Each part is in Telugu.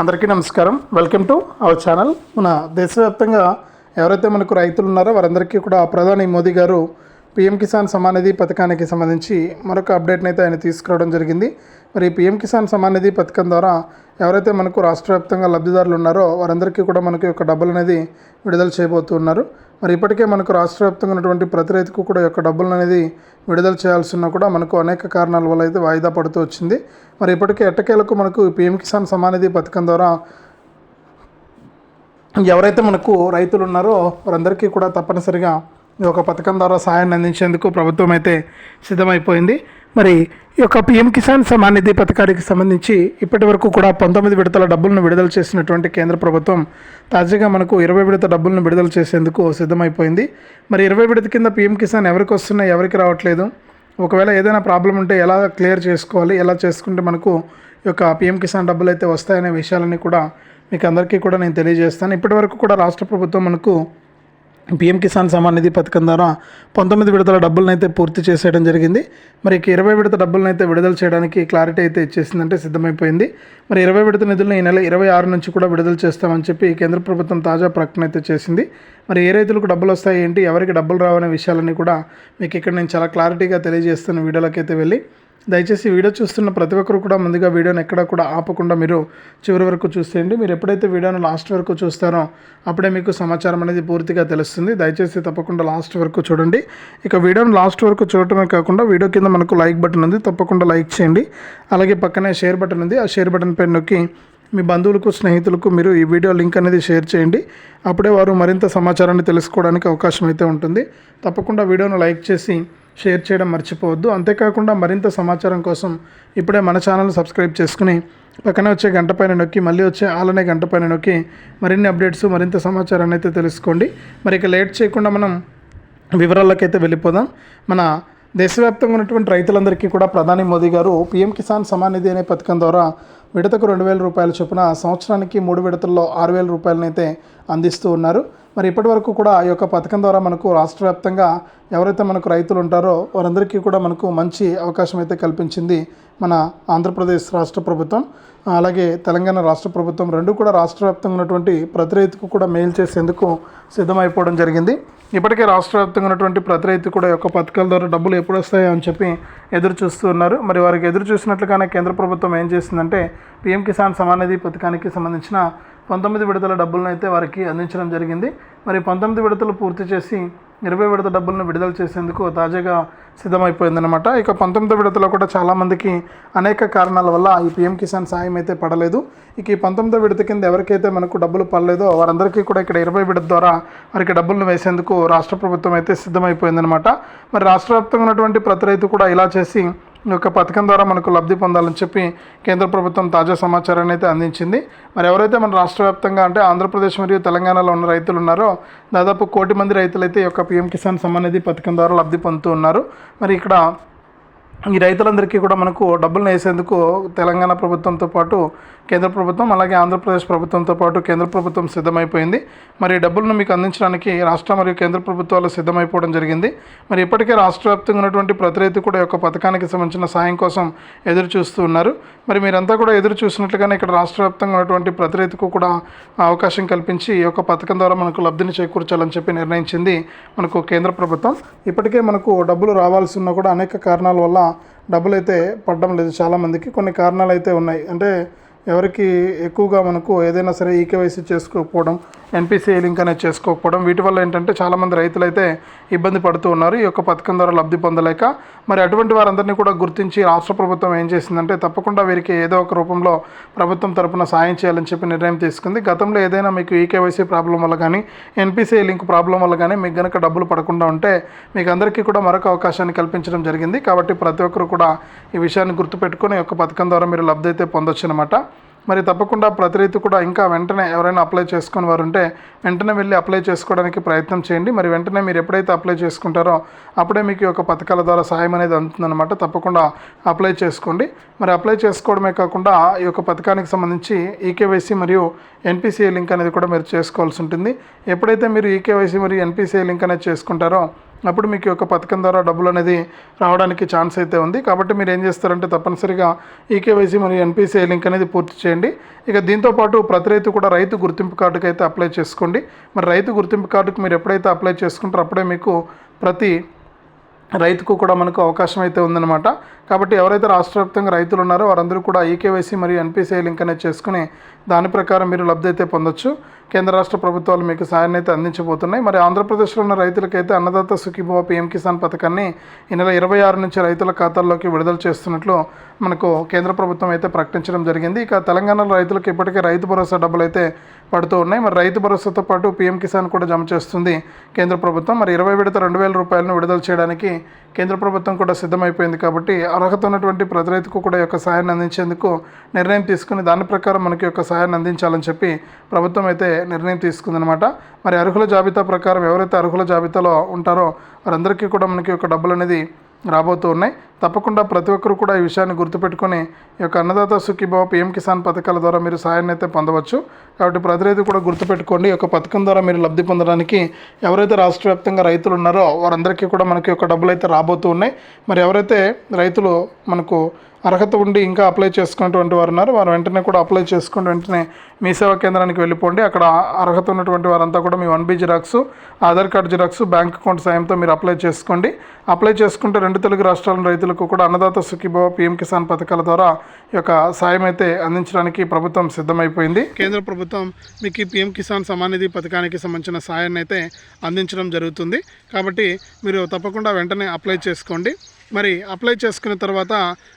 అందరికీ నమస్కారం. వెల్కమ్ టు అవర్ ఛానల్ మన దేశవ్యాప్తంగా ఎవరైతే మనకు రైతులు ఉన్నారో వారందరికీ కూడా ప్రధాని మోదీ గారు పిఎం కిసాన్ సమాన్ నిధి పథకానికి సంబంధించి మరొక అప్డేట్ని అయితే ఆయన తీసుకురావడం జరిగింది. మరి పిఎం కిసాన్ సమాన్ నిధి పథకం ద్వారా ఎవరైతే మనకు రాష్ట్ర వ్యాప్తంగా లబ్ధిదారులు ఉన్నారో వారందరికీ కూడా మనకి ఒక డబ్బులు అనేది విడుదల చేయబోతున్నారు. మరి ఇప్పటికే మనకు రాష్ట్ర వ్యాప్తంగా ఉన్నటువంటి ప్రతి రైతుకు కూడా యొక్క డబ్బులు అనేది విడుదల చేయాల్సి కూడా మనకు అనేక కారణాల వల్ల అయితే వాయిదా పడుతూ వచ్చింది. మరి ఇప్పటికే ఎట్టకేలకు మనకు పిఎం కిసాన్ సమానిధి పథకం ద్వారా ఎవరైతే మనకు రైతులు ఉన్నారో వారందరికీ కూడా తప్పనిసరిగా ఈ యొక్క పథకం ద్వారా సహాయాన్ని అందించేందుకు ప్రభుత్వం అయితే సిద్ధమైపోయింది. మరి ఈ యొక్క పిఎం కిసాన్ సమాన్ నిధి పథకానికి సంబంధించి ఇప్పటి వరకు కూడా పంతొమ్మిది విడతల డబ్బులను విడుదల చేసినటువంటి కేంద్ర ప్రభుత్వం తాజాగా మనకు ఇరవై విడత డబ్బులను విడుదల చేసేందుకు సిద్ధమైపోయింది. మరి ఇరవై విడత కింద పిఎం కిసాన్ ఎవరికి వస్తున్నాయి ఎవరికి రావట్లేదు. ఒకవేళ ఏదైనా ప్రాబ్లం ఉంటే ఎలా క్లియర్ చేసుకోవాలి? ఎలా చేసుకుంటే మనకు ఈ యొక్క పిఎం కిసాన్ డబ్బులు అయితే వస్తాయనే విషయాలన్నీ కూడా మీకు అందరికీ కూడా నేను తెలియజేస్తాను. ఇప్పటి వరకు కూడా రాష్ట్ర ప్రభుత్వం మనకు పిఎం కిసాన్ సమాన్ నిధి పథకం ద్వారా పంతొమ్మిది విడతల డబ్బులను అయితే పూర్తి చేసేయడం జరిగింది. మరి ఇరవై విడత డబ్బులను అయితే విడుదల చేయడానికి క్లారిటీ అయితే ఇచ్చేసిందంటే సిద్ధమైపోయింది. మరి ఇరవై విడత నిధులను ఈ నెల ఇరవై ఆరు నుంచి కూడా విడుదల చేస్తామని చెప్పి కేంద్ర ప్రభుత్వం తాజా ప్రకటన అయితే చేసింది. మరి ఏ రైతులకు డబ్బులు వస్తాయి ఏంటి ఎవరికి డబ్బులు రావనే విషయాలన్నీ కూడా మీకు ఇక్కడ నేను చాలా క్లారిటీగా తెలియజేస్తున్న వీడియోలోకి అయితే వెళ్ళి దయచేసి వీడియో చూస్తున్న ప్రతి ఒక్కరు కూడా ముందుగా వీడియోని ఎక్కడా కూడా ఆపకుండా మీరు చివరి వరకు చూసేయండి మీరు ఎప్పుడైతే వీడియోని లాస్ట్ వరకు చూస్తారో అప్పుడే మీకు సమాచారం అనేది పూర్తిగా తెలుస్తుంది. దయచేసి తప్పకుండా లాస్ట్ వరకు చూడండి. ఇక వీడియోని లాస్ట్ వరకు చూడటమే కాకుండా వీడియో కింద మనకు లైక్ బటన్ ఉంది. తప్పకుండా లైక్ చేయండి. అలాగే పక్కనే షేర్ బటన్ ఉంది. ఆ షేర్ బటన్ పైన నొక్కి మీ బంధువులకు స్నేహితులకు మీరు ఈ వీడియో లింక్ అనేది షేర్ చేయండి. అప్పుడే వారు మరింత సమాచారాన్ని తెలుసుకోవడానికి అవకాశం అయితే ఉంటుంది. తప్పకుండా వీడియోను లైక్ చేసి షేర్ చేయడం మర్చిపోవద్దు. అంతేకాకుండా మరింత సమాచారం కోసం ఇప్పుడే మన ఛానల్ సబ్స్క్రైబ్ చేసుకుని పక్కనే వచ్చే గంట పైన నొక్కి మళ్ళీ వచ్చే ఆలనే గంట పైన నొక్కి మరిన్ని అప్డేట్స్ మరింత సమాచారాన్ని అయితే తెలుసుకోండి. మరి ఇక లేట్ చేయకుండా మనం వివరాలకైతే వెళ్ళిపోదాం. మన దేశవ్యాప్తంగా ఉన్నటువంటి రైతులందరికీ కూడా ప్రధాని మోదీ గారు పీఎం కిసాన్ సమాన్ నిధి అనే పథకం ద్వారా విడతకు రెండు వేల రూపాయల చొప్పున సంవత్సరానికి మూడు విడతల్లో ఆరు వేల రూపాయలనైతే అందిస్తూ ఉన్నారు. మరి ఇప్పటి వరకు కూడా ఈ యొక్క పథకం ద్వారా మనకు రాష్ట్ర వ్యాప్తంగా ఎవరైతే మనకు రైతులు ఉంటారో వారందరికీ కూడా మనకు మంచి అవకాశం అయితే కల్పించింది మన ఆంధ్రప్రదేశ్ రాష్ట్ర ప్రభుత్వం. అలాగే తెలంగాణ రాష్ట్ర ప్రభుత్వం రెండు కూడా రాష్ట్ర వ్యాప్తంగా ఉన్నటువంటి ప్రతి రైతుకు కూడా మేలు చేసేందుకు సిద్ధమైపోవడం జరిగింది. ఇప్పటికే రాష్ట్ర వ్యాప్తంగా ఉన్నటువంటి ప్రతి రైతు కూడా యొక్క పథకాల ద్వారా డబ్బులు ఎప్పుడు వస్తాయో అని చెప్పి ఎదురు చూస్తున్నారు మరి వారికి ఎదురు చూసినట్లుగానే కేంద్ర ప్రభుత్వం ఏం చేసిందంటే పీఎం కిసాన్ సమానిధి పథకానికి సంబంధించిన పంతొమ్మిది విడతల డబ్బులను అయితే వారికి అందించడం జరిగింది. మరి పంతొమ్మిది విడతలు పూర్తి చేసి ఇరవై విడత డబ్బులను విడుదల చేసేందుకు తాజాగా సిద్ధమైపోయిందనమాట ఇక పంతొమ్మిది విడతలో కూడా చాలామందికి అనేక కారణాల వల్ల ఈ పీఎం కిసాన్ సాయం అయితే పడలేదు. ఇక ఈ పంతొమ్మిదో విడత కింద ఎవరికైతే మనకు డబ్బులు పడలేదో వారందరికీ కూడా ఇక్కడ ఇరవై విడత ద్వారా వారికి డబ్బులను వేసేందుకు రాష్ట్ర ప్రభుత్వం అయితే సిద్ధమైపోయిందనమాట మరి రాష్ట్ర వ్యాప్తంగా ఉన్నటువంటి ప్రతి రైతు కూడా ఇలా చేసి యొక్క పథకం ద్వారా మనకు లబ్ధి పొందాలని చెప్పి కేంద్ర ప్రభుత్వం తాజా సమాచారాన్ని అయితే అందించింది. మరి ఎవరైతే మన రాష్ట్ర వ్యాప్తంగా అంటే ఆంధ్రప్రదేశ్ మరియు తెలంగాణలో ఉన్న రైతులు ఉన్నారో దాదాపు కోటి మంది రైతులైతే ఈ యొక్క పిఎం కిసాన్ సమ్మాన్ నిధి పథకం ద్వారా లబ్ధి పొందుతూ ఉన్నారు. మరి ఇక్కడ ఈ రైతులందరికీ కూడా మనకు డబ్బులను వేసేందుకు తెలంగాణ ప్రభుత్వంతో పాటు కేంద్ర ప్రభుత్వం అలాగే ఆంధ్రప్రదేశ్ ప్రభుత్వంతో పాటు కేంద్ర ప్రభుత్వం సిద్ధమైపోయింది. మరి డబ్బులను మీకు అందించడానికి రాష్ట్ర మరియు కేంద్ర ప్రభుత్వాలు సిద్ధమైపోవడం జరిగింది. మరి ఇప్పటికే రాష్ట్ర వ్యాప్తంగా ఉన్నటువంటి ప్రతి రైతు కూడా యొక్క పథకానికి సంబంధించిన సాయం కోసం ఎదురు చూస్తూ ఉన్నారు. మరి మీరంతా కూడా ఎదురు చూసినట్లుగానే ఇక్కడ రాష్ట్ర వ్యాప్తంగా ఉన్నటువంటి ప్రతి రైతుకు కూడా అవకాశం కల్పించి ఈ యొక్క పథకం ద్వారా మనకు లబ్ధిని చేకూర్చాలని చెప్పి నిర్ణయించింది మనకు కేంద్ర ప్రభుత్వం. ఇప్పటికే మనకు డబ్బులు రావాల్సి ఉన్నా కూడా అనేక కారణాల వల్ల డబ్బులు అయితే పడడం లేదు. చాలామందికి కొన్ని కారణాలు అయితే ఉన్నాయి. అంటే ఎవరికి ఎక్కువగా మనకు ఏదైనా సరే ఈకేవైసీ చేసుకోకపోవడం ఎన్పిసిఐ లింక్ అనేది చేసుకోకపోవడం వీటి వల్ల ఏంటంటే చాలామంది రైతులు అయితే ఇబ్బంది పడుతూ ఉన్నారు. ఈ యొక్క పథకం ద్వారా లబ్ధి పొందలేక మరి అటువంటి వారందరినీ కూడా గుర్తించి రాష్ట్ర ప్రభుత్వం ఏం చేసిందంటే తప్పకుండా వీరికి ఏదో ఒక రూపంలో ప్రభుత్వం తరపున సాయం చేయాలని చెప్పి నిర్ణయం తీసుకుంది. గతంలో ఏదైనా మీకు ఈకేవైసీ ప్రాబ్లం వల్ల కానీ ఎన్పిసిఐ లింక్ ప్రాబ్లం వల్ల కానీ మీకు గనక డబ్బులు పడకుండా ఉంటే మీకు అందరికీ కూడా మరొక అవకాశాన్ని కల్పించడం జరిగింది. కాబట్టి ప్రతి ఒక్కరు కూడా ఈ విషయాన్ని గుర్తుపెట్టుకొని ఈ యొక్క పథకం ద్వారా మీరు లబ్ధి అయితే పొందొచ్చు అనమాట మరి తప్పకుండా ప్రతి రైతు కూడా ఇంకా వెంటనే ఎవరైనా అప్లై చేసుకుని వారు ఉంటే వెంటనే వెళ్ళి అప్లై చేసుకోవడానికి ప్రయత్నం చేయండి. మరి వెంటనే మీరు ఎప్పుడైతే అప్లై చేసుకుంటారో అప్పుడే మీకు ఒక యొక్క పథకాల ద్వారా సహాయం అనేది అందుతుందన్నమాట. తప్పకుండా అప్లై చేసుకోండి. మరి అప్లై చేసుకోవడమే కాకుండా ఈ యొక్క పథకానికి సంబంధించి ఈకేవైసీ మరియు ఎన్పిసిఐ లింక్ అనేది కూడా మీరు చేసుకోవాల్సి ఉంటుంది. ఎప్పుడైతే మీరు ఈకేవైసీ మరియు ఎన్పిసిఐ లింక్ అనేది చేసుకుంటారో అప్పుడు మీకు యొక్క పథకం ద్వారా డబ్బులు అనేది రావడానికి ఛాన్స్ అయితే ఉంది. కాబట్టి మీరు ఏం చేస్తారంటే తప్పనిసరిగా ఈకేవైసీ మరియు ఎన్పిసిఐ లింక్ అనేది పూర్తి చేయండి. ఇక దీంతో పాటు ప్రతి రైతు కూడా రైతు గుర్తింపు కార్డుకి అయితే అప్లై చేసుకోండి. మరి రైతు గుర్తింపు కార్డుకు మీరు ఎప్పుడైతే అప్లై చేసుకుంటారో అప్పుడే మీకు ప్రతి రైతుకు కూడా మనకు అవకాశం అయితే ఉందన్నమాట. కాబట్టి ఎవరైతే రాష్ట్ర వ్యాప్తంగా రైతులు ఉన్నారో వారందరూ కూడా ఈకేవైసీ మరియు ఎన్పిసిఐ లింక్ అనేది చేసుకుని దాని ప్రకారం మీరు లబ్ధి అయితే పొందొచ్చు. కేంద్ర రాష్ట్ర ప్రభుత్వాలు మీకు సాయాన్ని అయితే అందించబోతున్నాయి. మరి ఆంధ్రప్రదేశ్లో ఉన్న రైతులకైతే అన్నదాత సుఖీభవ పీఎం కిసాన్ పథకాన్ని ఈ నెల ఇరవై ఆరు నుంచి రైతుల ఖాతాల్లోకి విడుదల చేస్తున్నట్లు మనకు కేంద్ర ప్రభుత్వం అయితే ప్రకటించడం జరిగింది. ఇక తెలంగాణలో రైతులకు ఇప్పటికే రైతు భరోసా డబ్బులు అయితే పడుతూ ఉన్నాయి. మరి రైతు భరోసాతో పాటు పీఎం కిసాన్ కూడా జమ చేస్తుంది కేంద్ర ప్రభుత్వం. మరి ఇరవై విడత రెండు వేల రూపాయలను విడుదల చేయడానికి కేంద్ర ప్రభుత్వం కూడా సిద్ధమైపోయింది కాబట్టి అర్హత ఉన్నటువంటి ప్రతి రైతుకు కూడా యొక్క సహాయాన్ని అందించేందుకు నిర్ణయం తీసుకుని దాని ప్రకారం మనకి యొక్క సహాయాన్ని అందించాలని చెప్పి ప్రభుత్వం అయితే నిర్ణయం తీసుకుందనమాట. మరి అర్హుల జాబితా ప్రకారం ఎవరైతే అర్హుల జాబితాలో ఉంటారో వారందరికీ కూడా మనకి ఒక డబ్బులు అనేది రాబోతూ ఉన్నాయి. తప్పకుండా ప్రతి ఒక్కరు కూడా ఈ విషయాన్ని గుర్తుపెట్టుకొని ఈ యొక్క అన్నదాత సుఖీభావ పిఎం కిసాన్ పథకాల ద్వారా మీరు సాయాన్ని అయితే పొందవచ్చు. కాబట్టి ప్రతి రైతు కూడా గుర్తుపెట్టుకోండి. ఈ యొక్క పథకం ద్వారా మీరు లబ్ధి పొందడానికి ఎవరైతే రాష్ట్ర వ్యాప్తంగా రైతులు ఉన్నారో వారందరికీ కూడా మనకి యొక్క డబ్బులు అయితే రాబోతూ ఉన్నాయి. మరి ఎవరైతే రైతులు మనకు అర్హత ఉండి ఇంకా అప్లై చేసుకున్నటువంటి వారు ఉన్నారు వారు వెంటనే కూడా అప్లై చేసుకుని వెంటనే మీ సేవా కేంద్రానికి వెళ్ళిపోండి. అక్కడ అర్హత ఉన్నటువంటి వారంతా కూడా మీ one B xerox Aadhaar card xerox bank account సాయంతో మీరు అప్లై చేసుకోండి. అప్లై చేసుకుంటే రెండు తెలుగు రాష్ట్రాల రైతులకు కూడా అన్నదాత సుఖీభవ పీఎం కిసాన్ పథకాల ద్వారా ఈ యొక్క సాయం అయితే అందించడానికి ప్రభుత్వం సిద్ధమైపోయింది. కేంద్ర ప్రభుత్వం మీకు ఈ పీఎం కిసాన్ సమాన్ నిధి పథకానికి సంబంధించిన సాయాన్ని అయితే అందించడం జరుగుతుంది. కాబట్టి మీరు తప్పకుండా వెంటనే అప్లై చేసుకోండి. మరి అప్లై చేసుకున్న తర్వాత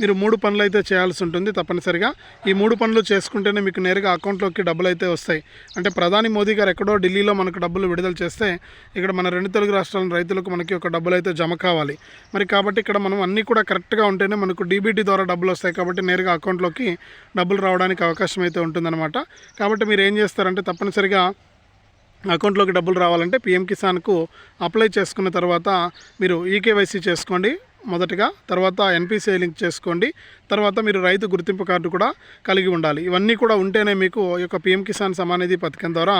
మీరు మూడు పనులు అయితే చేయాల్సి ఉంటుంది తప్పనిసరిగా. ఈ మూడు పనులు చేసుకుంటేనే మీకు నేరుగా అకౌంట్లోకి డబ్బులు అయితే వస్తాయి. అంటే ప్రధాని మోదీ గారు ఎక్కడో ఢిల్లీలో మనకు డబ్బులు విడుదల చేస్తే ఇక్కడ మన రెండు తెలుగు రాష్ట్రాల రైతులకు మనకి ఒక డబ్బులు అయితే జమ కావాలి. మరి కాబట్టి ఇక్కడ మనం అన్నీ కూడా కరెక్ట్గా ఉంటేనే మనకు డీబీటీ ద్వారా డబ్బులు వస్తాయి కాబట్టి నేరుగా అకౌంట్లోకి డబ్బులు రావడానికి అవకాశం అయితే ఉంటుందన్నమాట. కాబట్టి మీరు ఏం చేస్తారంటే తప్పనిసరిగా అకౌంట్లోకి డబ్బులు రావాలంటే పిఎం కిసాన్కు అప్లై చేసుకున్న తర్వాత మీరు ఈకేవైసీ చేసుకోండి. మొదటగా తర్వాత ఎన్పిసిఐ లింక్ చేసుకోండి తర్వాత మీరు రైతు గుర్తింపు కార్డు కూడా కలిగి ఉండాలి. ఇవన్నీ కూడా ఉంటేనే మీకు ఈ యొక్క పిఎం కిసాన్ సమానిధి పథకం ద్వారా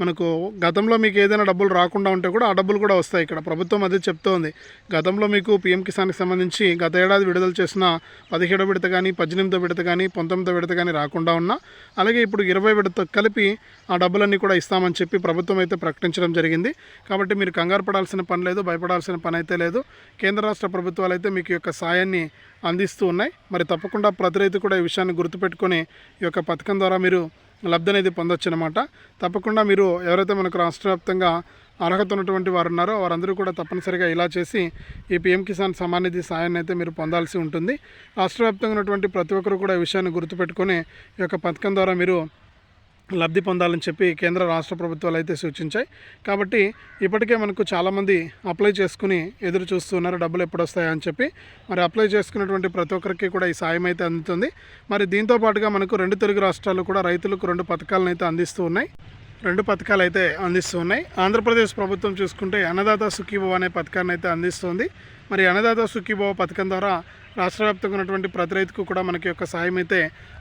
మనకు గతంలో మీకు ఏదైనా డబ్బులు రాకుండా ఉంటే కూడా ఆ డబ్బులు కూడా వస్తాయి ఇక్కడ. ప్రభుత్వం అదే చెప్తోంది. గతంలో మీకు పిఎం కిసాన్కి సంబంధించి గత ఏడాది విడుదల చేసిన పదిహేడో విడత కానీ పద్దెనిమిదో విడత కానీ పంతొమ్మిదో విడత కానీ రాకుండా ఉన్నా అలాగే ఇప్పుడు ఇరవై విడత కలిపి ఆ డబ్బులన్నీ కూడా ఇస్తామని చెప్పి ప్రభుత్వం అయితే ప్రకటించడం జరిగింది. కాబట్టి మీరు కంగారు పడాల్సిన పని లేదు భయపడాల్సిన పని అయితే లేదు. కేంద్ర రాష్ట్ర ప్రభుత్వాలు అయితే మీకు యొక్క సాయాన్ని అందిస్తూ ఉన్నాయి. మరి తప్పకుండా ప్రతి రైతు కూడా ఈ విషయాన్ని గుర్తుపెట్టుకొని ఈ యొక్క పథకం ద్వారా మీరు లబ్ధి అనేది పొందొచ్చు అనమాట తప్పకుండా మీరు ఎవరైతే మనకు రాష్ట్ర వ్యాప్తంగా అర్హత ఉన్నటువంటి వారు ఉన్నారో వారందరూ కూడా తప్పనిసరిగా ఇలా చేసి ఈ పిఎం కిసాన్ సమాన్ నిధి సాయాన్ని అయితే మీరు పొందాల్సి ఉంటుంది. రాష్ట్ర వ్యాప్తంగా ఉన్నటువంటి ప్రతి ఒక్కరు కూడా ఈ విషయాన్ని గుర్తుపెట్టుకొని ఈ యొక్క పథకం ద్వారా మీరు లబ్ధి పొందాలని చెప్పి కేంద్ర రాష్ట్ర ప్రభుత్వాలు అయితే సూచించాయి. కాబట్టి ఇప్పటికే మనకు చాలామంది అప్లై చేసుకుని ఎదురు చూస్తున్నారు డబ్బులు ఎప్పుడు వస్తాయా అని చెప్పి. మరి అప్లై చేసుకున్నటువంటి ప్రతి ఒక్కరికి కూడా ఈ సాయం అయితే అందుతుంది. మరి దీంతో పాటుగా మనకు రెండు తెలుగు రాష్ట్రాలు కూడా రైతులకు రెండు పథకాలను అయితే అందిస్తూ ఉన్నాయి. రెండు పథకాలు అయితే అందిస్తూ ఉన్నాయి. ఆంధ్రప్రదేశ్ ప్రభుత్వం చూసుకుంటే అన్నదాత సుఖీభవ అనే పథకాన్ని అయితే అందిస్తుంది. మరి అన్నదాత సుఖీభవ పథకం ద్వారా రాష్ట్ర వ్యాప్తంగా ఉన్నటువంటి ప్రతి రైతుకు కూడా మనకి యొక్క సాయం అయితే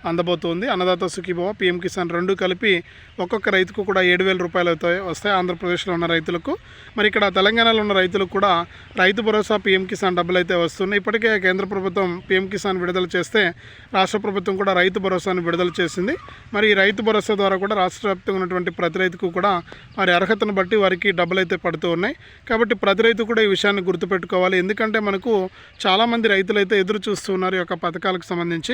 అందబోతోంది. అన్నదాత సుఖీభవ పిఎం కిసాన్ రెండు కలిపి ఒక్కొక్క రైతుకు కూడా ఏడు వేల రూపాయలు అవుతాయి వస్తాయి ఆంధ్రప్రదేశ్లో ఉన్న రైతులకు. మరి ఇక్కడ తెలంగాణలో ఉన్న రైతులకు కూడా రైతు భరోసా పిఎం కిసాన్ డబ్బులు అయితే వస్తున్నాయి. ఇప్పటికే కేంద్ర ప్రభుత్వం పిఎం కిసాన్ విడుదల చేస్తే రాష్ట్ర ప్రభుత్వం కూడా రైతు భరోసాను విడుదల చేసింది. మరి రైతు భరోసా ద్వారా కూడా రాష్ట్ర వ్యాప్తంగా ఉన్నటువంటి ప్రతి రైతుకు కూడా వారి అర్హతను బట్టి వారికి డబ్బులు అయితే పడుతూ ఉన్నాయి. కాబట్టి ప్రతి రైతు కూడా ఈ విషయాన్ని గుర్తుపెట్టుకోవాలి. ఎందుకంటే ఎందుకంటే మనకు చాలామంది రైతులు అయితే ఎదురు చూస్తున్నారు ఈ యొక్క పథకాలకు సంబంధించి.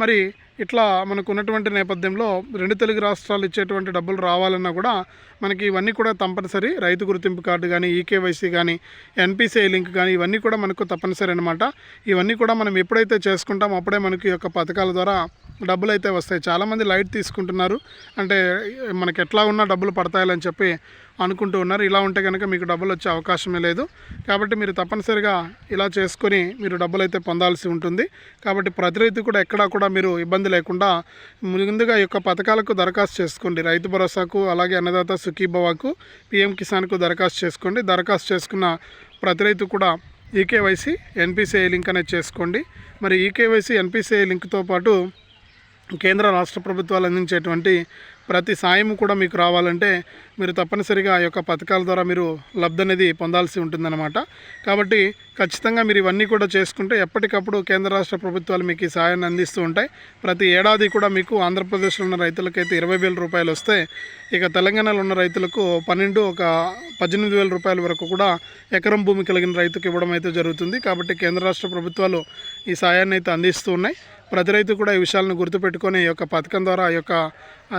మరి ఇట్లా మనకు ఉన్నటువంటి నేపథ్యంలో రెండు తెలుగు రాష్ట్రాలు ఇచ్చేటువంటి డబ్బులు రావాలన్నా కూడా మనకి ఇవన్నీ కూడా తప్పనిసరి. రైతు గుర్తింపు కార్డు కానీ ఈకేవైసీ కానీ ఎన్పిసిఐ లింక్ కానీ ఇవన్నీ కూడా మనకు తప్పనిసరి అనమాట ఇవన్నీ కూడా మనం ఎప్పుడైతే చేసుకుంటామో అప్పుడే మనకి ఈ యొక్క పథకాల ద్వారా డబ్బులు అయితే వస్తాయి. చాలామంది లైట్ తీసుకుంటున్నారు. అంటే మనకి ఎట్లా ఉన్నా డబ్బులు పడతాయని చెప్పి అనుకుంటూ ఉన్నారు. ఇలా ఉంటే కనుక మీకు డబ్బులు వచ్చే అవకాశమే లేదు. కాబట్టి మీరు తప్పనిసరిగా ఇలా చేసుకొని మీరు డబ్బులు అయితే పొందాల్సి ఉంటుంది. కాబట్టి ప్రతి రైతు కూడా ఎక్కడా కూడా మీరు ఇబ్బంది లేకుండా ముందుగా యొక్క పథకాలకు దరఖాస్తు చేసుకోండి. రైతు భరోసాకు అలాగే అన్నదాత సుఖీభవాకు పిఎం కిసాన్కు దరఖాస్తు చేసుకోండి. దరఖాస్తు చేసుకున్న ప్రతి రైతు కూడా ఈకేవైసీ ఎన్పిసిఐ లింక్ అనేది చేసుకోండి. మరి ఈకేవైసీ ఎన్పిసిఐ లింక్తో పాటు కేంద్ర రాష్ట్ర ప్రభుత్వాలు అందించేటువంటి ప్రతి సాయం కూడా మీకు రావాలంటే మీరు తప్పనిసరిగా ఆ యొక్క పథకాల ద్వారా మీరు లబ్ధి అనేది పొందాల్సి ఉంటుందన్నమాట. కాబట్టి ఖచ్చితంగా మీరు ఇవన్నీ కూడా చేసుకుంటే ఎప్పటికప్పుడు కేంద్ర రాష్ట్ర ప్రభుత్వాలు మీకు ఈ సాయాన్ని అందిస్తూ ఉంటాయి. ప్రతి ఏడాది కూడా మీకు ఆంధ్రప్రదేశ్లో ఉన్న రైతులకైతే ఇరవై వేల రూపాయలు వస్తే ఇక తెలంగాణలో ఉన్న రైతులకు పన్నెండు ఒక పద్దెనిమిది వేల రూపాయల వరకు కూడా ఎకరం భూమి కలిగిన రైతుకు ఇవ్వడం అయితే జరుగుతుంది. కాబట్టి కేంద్ర రాష్ట్ర ప్రభుత్వాలు ఈ సాయాన్ని అయితే అందిస్తూ ఉన్నాయి. ప్రతి రైతు కూడా ఈ విషయాలను గుర్తుపెట్టుకొని ఈ యొక్క పథకం ద్వారా ఈ యొక్క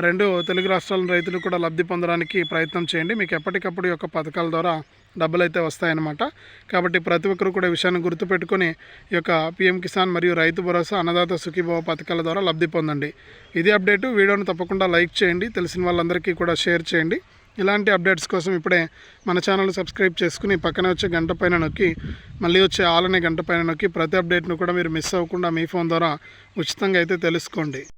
రెండు తెలుగు రాష్ట్రాల రైతులు కూడా లబ్ధి పొందడానికి ప్రయత్నం చేయండి. మీకు ఎప్పటికప్పుడు ఈ యొక్క పథకాల ద్వారా డబ్బులు అయితే వస్తాయన్నమాట. కాబట్టి ప్రతి ఒక్కరు కూడా ఈ విషయాన్ని గుర్తుపెట్టుకొని ఈ యొక్క పిఎం కిసాన్ మరియు రైతు భరోసా అన్నదాత సుఖీభావ పథకాల ద్వారా లబ్ధి పొందండి. ఇది అప్డేటు. వీడియోను తప్పకుండా లైక్ చేయండి. తెలిసిన వాళ్ళందరికీ కూడా షేర్ చేయండి. ఇలాంటి అప్డేట్స్ కోసం ఇప్పుడే మన ఛానల్ సబ్స్క్రైబ్ చేసుకుని పక్కనే వచ్చే గంట పైన నొక్కి మళ్ళీ వచ్చే ఆలనే గంట పైన నొక్కి ప్రతి అప్డేట్ను కూడా మీరు మిస్ అవ్వకుండా మీ ఫోన్ ద్వారా ఉచితంగా అయితే తెలుసుకోండి.